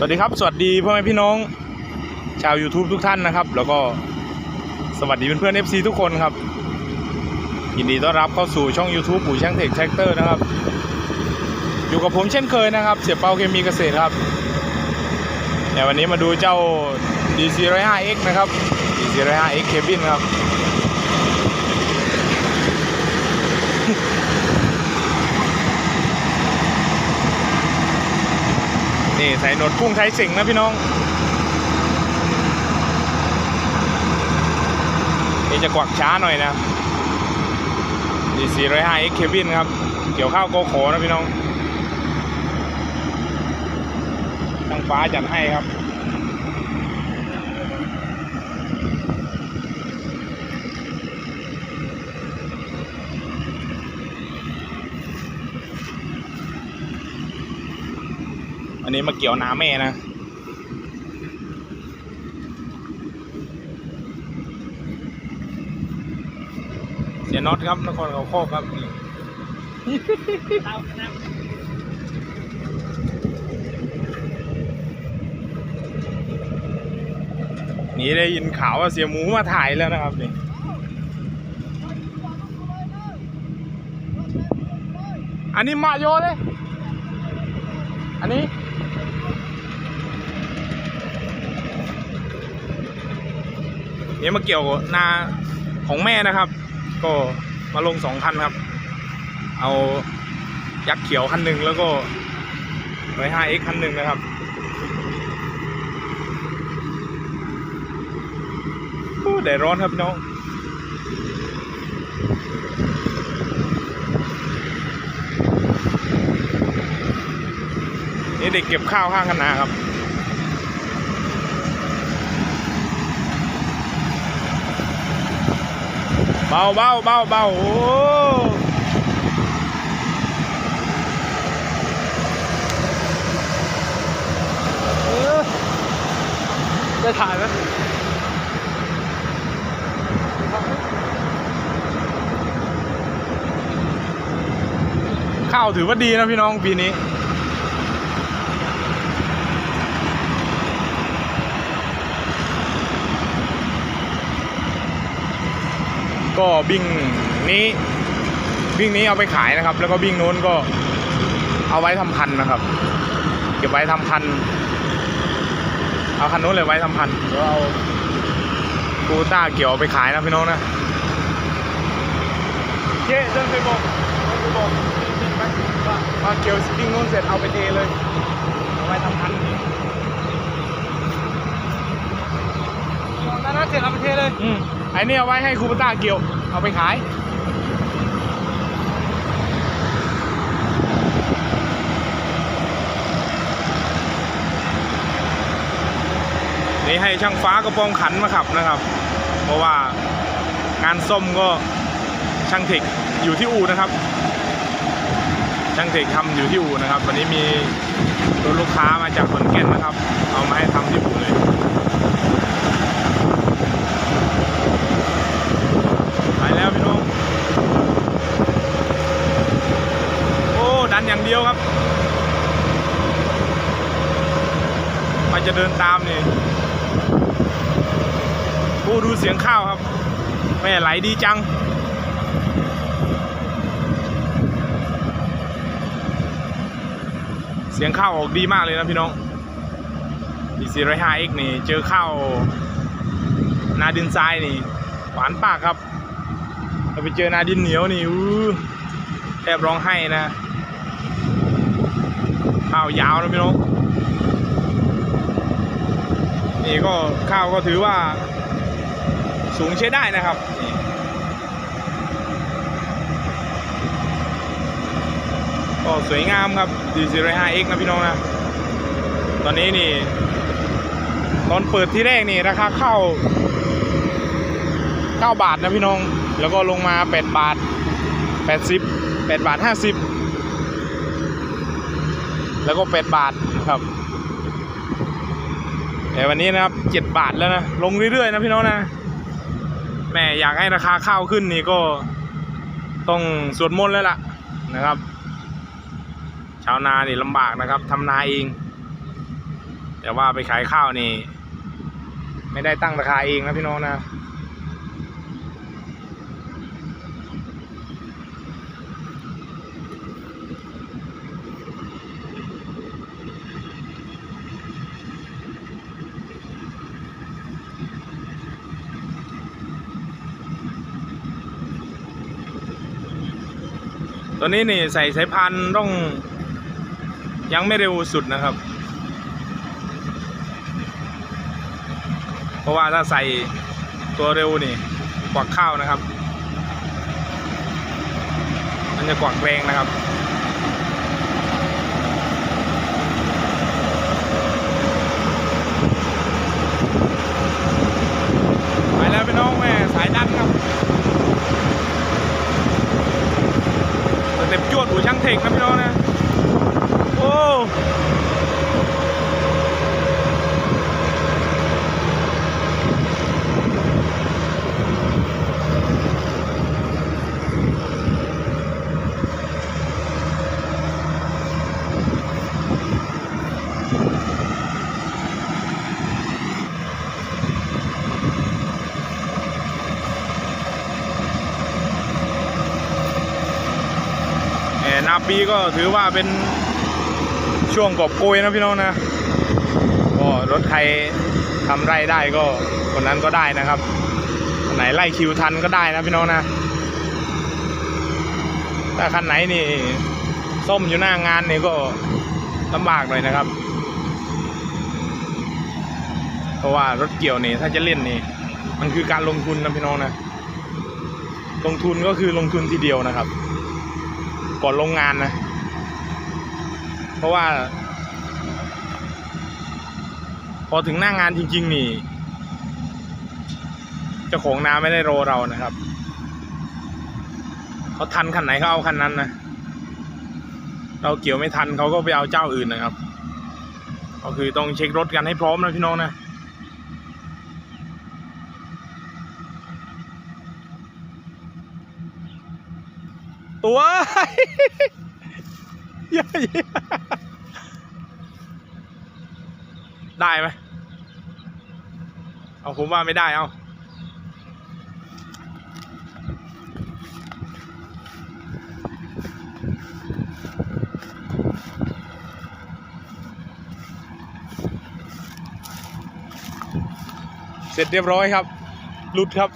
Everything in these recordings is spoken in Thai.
สวัสดีครับ สวัสดีพ่อแม่พี่น้อง ชาว YouTube ทุกท่านนะครับ แล้วก็สวัสดีเพื่อนๆ FC ทุกคนครับ ยินดีต้อนรับเข้าสู่ช่อง YouTube ปู่ช่างเทคแท็กเตอร์นะครับ อยู่กับผมเช่นเคยนะครับ เสียเปาเคมีเกษตรครับแต่วันนี้มาดูเจ้า DC105X นะครับ DC105X Cabin ครับ นี่ใส่หนวดกุ้งไทยสิงนะพี่น้อง นี่จะกวักช้าหน่อยนะดี4 0 5 X Kevin ครับ เกี่ยวข้าวโกโขนะพี่น้องทางฟ้าจัดให้ครับ นี้มาเกี่ยวน้ำแม่นะเสียน็อตครับนครเขาโคกครับนี่นี่ได้ยินข่าวว่าเสียหมูมาถ่ายแล้วนะครับนี่อันนี้มาโยเลย อันนี้ นี่มาเกี่ยวกับนาของแม่นะครับ ก็มาลงสองคันครับ เอายักษ์เขียวคันหนึ่งแล้วก็ไว้ 5x คันหนึ่งนะครับโอ้แดดร้อนครับน้องนี่เด็กเก็บข้าวข้างกันนาครับ เบาเบาเบาเบาโอ้เออได้ถ่ายไหมข้าวถือว่าดีนะพี่น้องปีนี้ ก็บิ้งนี้บิ้งนี้เอาไปขายนะครับ แล้วก็บิ้งโน้นก็เอาไว้ทำพันนะครับ เก็บไว้ทำพันเอาคันโน้นเลยไว้ทำพันแล้วเอากูต้าเกี่ยวไปขายนะพี่น้องนะเจ๊เดินไปบอกเดินไปบอกบิ้งไหมาว่าเกี่ยวบิ้งโน้นเสร็จเอาไปเทเลยเอาไว้ทำพันธุ์ ตอ นนั้นเสร็จเอาไปเทเลยอืมไอ้นี่เอาไว้ให้ครูปต้าเกี่ยว เอาไปขายนี่ให้ช่างฟ้ากระโปรงขันมาขับนะครับ เพราะว่างานส้มก็ช่างเทคอยู่ที่อู่นะครับ ช่างเทคทำอยู่ที่อู่นะครับ วันนี้มีรถลูกค้ามาจากขอนแก่นนะครับ เอามาให้ทำที่อู่เลย ไปแล้วพี่น้อง โอ้ ดันอย่าง เดียวครับ มันจะเดินตามนี่โอ้ดูเสียงข้าวครับแม่ไหลดีจัง เสียงข้าวออกดีมากเลยนะพี่น้องดีซีร้อยห้าเอ็กนี่ เจอข้าวนาดินทรายนี่หวานปากครับถ้าไปเจอนาดินเหนียวนี่อู้แทบร้องไห้นะ ข้าวยาวนะพี่น้องนี่ก็ข้าวก็ถือว่าสูงใช้ได้นะครับก็สวยงามครับ D45X นะพี่น้องนะ ตอนนี้นี่ ตอนเปิดที่แรกนี่ราคาข้าว9บาทนะพี่น้อง แล้วก็ลงมา 8 บาท 80 8 บาท 50 แล้วก็8บาทนะครับแต่วันนี้นะครับ7บาทแล้วนะ ลงเรื่อยๆนะพี่น้องนะแม่อยากให้ราคาข้าวขึ้นนี่ก็ต้องสวดมนต์แล้วล่ะนะครับ ชาวนานี่ลำบากนะครับทำนาเอง แต่ว่าไปขายข้าวนี่ ไม่ได้ตั้งราคาเองนะพี่น้องนะ ตอนนี้นี่ใส่สายพันธุ์ต้องยังไม่เร็วสุดนะครับ เพราะว่าถ้าใส่ตัวเร็วนี่กวักข้าวนะครับ มันจะกวักแรงนะครับ ไปแล้วพี่น้องแม่สายดันครับสเต็ปจวดหู ช่างเทคนะพี่น้องนะ โอ้ นาปีก็ถือว่าเป็นช่วงกอบโกยนะพี่น้องนะก็รถใครทำไร่ได้ก็คนนั้นก็ได้นะครับคนไหนไล่คิวทันก็ได้นะพี่น้องนะถ้าคันไหนนี่ส้มอยู่หน้างานนี่ก็ลำบากหน่อยนะครับ เพราะว่ารถเกี่ยวนี่ถ้าจะเล่นนี่ มันคือการลงทุนนะพี่น้องนะ ลงทุนก็คือลงทุนทีเดียวนะครับ ก่อนลงงานนะ เพราะว่า พอถึงหน้างงานจริง ๆ นี่เจ้าของนาไม่ได้รอเรานะครับเขาทันคันไหนเขาเอาคันนั้นนะเราเกี่ยวไม่ทันเขาก็ไปเอาเจ้าอื่นนะครับ ก็คือต้องเช็ครถกันให้พร้อมนะพี่น้องนะ วเยได้ไหมเอาผมว่าไม่ได้เอาเสร็จเรียบร้อยครับ หลุดครับ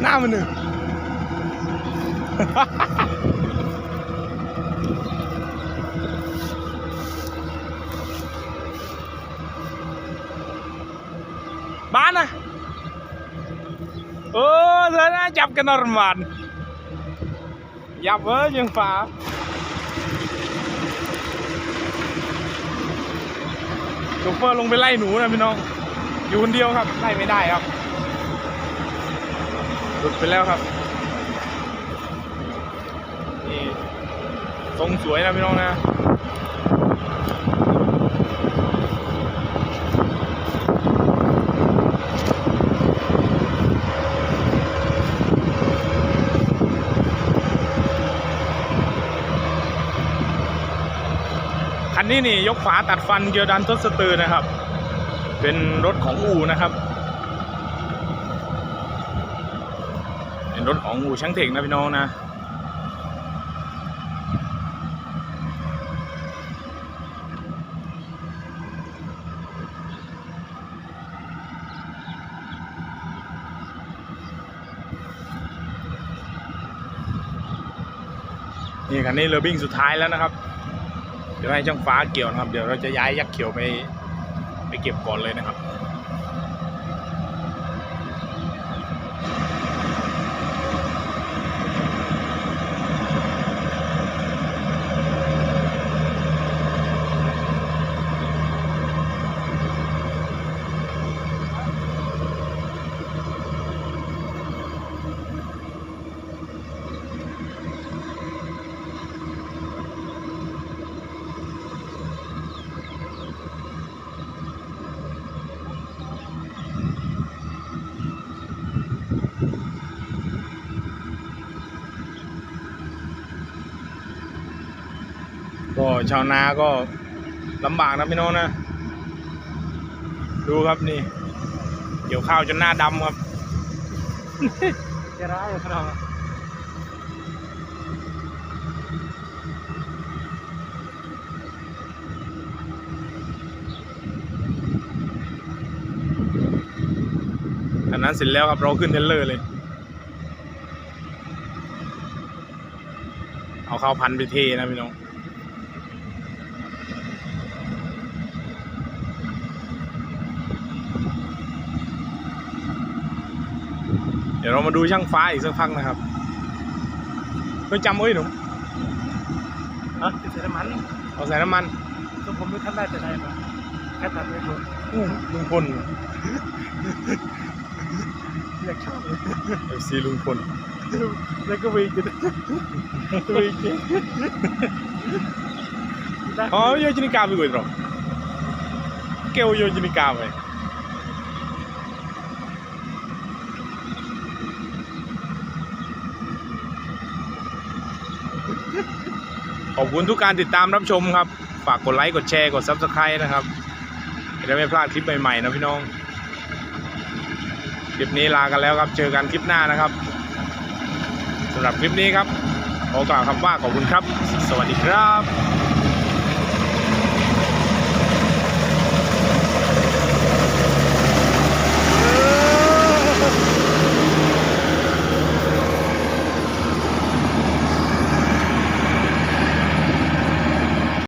หน้ามันหนึ่ง บ้านนะเออ จับกันนอร์มันยับเว้ยยังฟ้าโชเฟอร์ลงไปไล่หนูนะพี่น้อง อยู่คนเดียวครับ ไล่ไม่ได้ครับหลุดไปแล้วครับ นี่ทรงสวยนะพี่น้องนะ นนี้นี่ยกฝาตัดฟันเกียวดันทดสเตอร์นะครับ เป็นรถของอูนะครับ เป็นรถของอูช่างเทคนะพี่น้องนะนี่คันนี้เรือบิ้งสุดท้ายแล้วนะครับ เดี๋ยวให้ช่างฟ้าเกี่ยวนะครับ เดี๋ยวเราจะย้ายยักษ์เขียวไปไปเก็บก่อนเลยนะครับ ก็ชาวนาก็ลำบากนะพี่น้องนะ ดูครับนี่ เกี่ยวข้าวจนหน้าดำครับจะร้ายอยู่ครับอันนั้นเสร็จแล้วครับเราขึ้นเทรลเลอร์เลย เอาข้าวพันธุ์ไปเทนะพี่น้อง เดี๋ยวเรามาดูช่างฟ้าอีกสักพักนะครับเฮ้ยจำไว้หนูฮะติดใส่น้ำมันเอาใส่น้ำมันจนผมไม่ทันได้แต่ไหนมาแค่ตัดไม่ถูกอื้อลุงพลอยากชอบเลยเอฟซีลุงพลแล้วก็วิ่งกันวิ่งกันได้ Oh, io ce ne capi quello. Che io ce ne capi. ข อบคุณทุกการติดตามรับชมครับ ฝากกดไลค์กดแชร์กด Subscribe นะครับจะได้ไม่พลาดคลิปใหม่ๆนะพี่น้อง คลิปนี้ลากันแล้วครับ เจอกันคลิปหน้านะครับสำหรับคลิปนี้ครับขอกล่าวคำว่าขอบคุณครับ สวัสดีครับ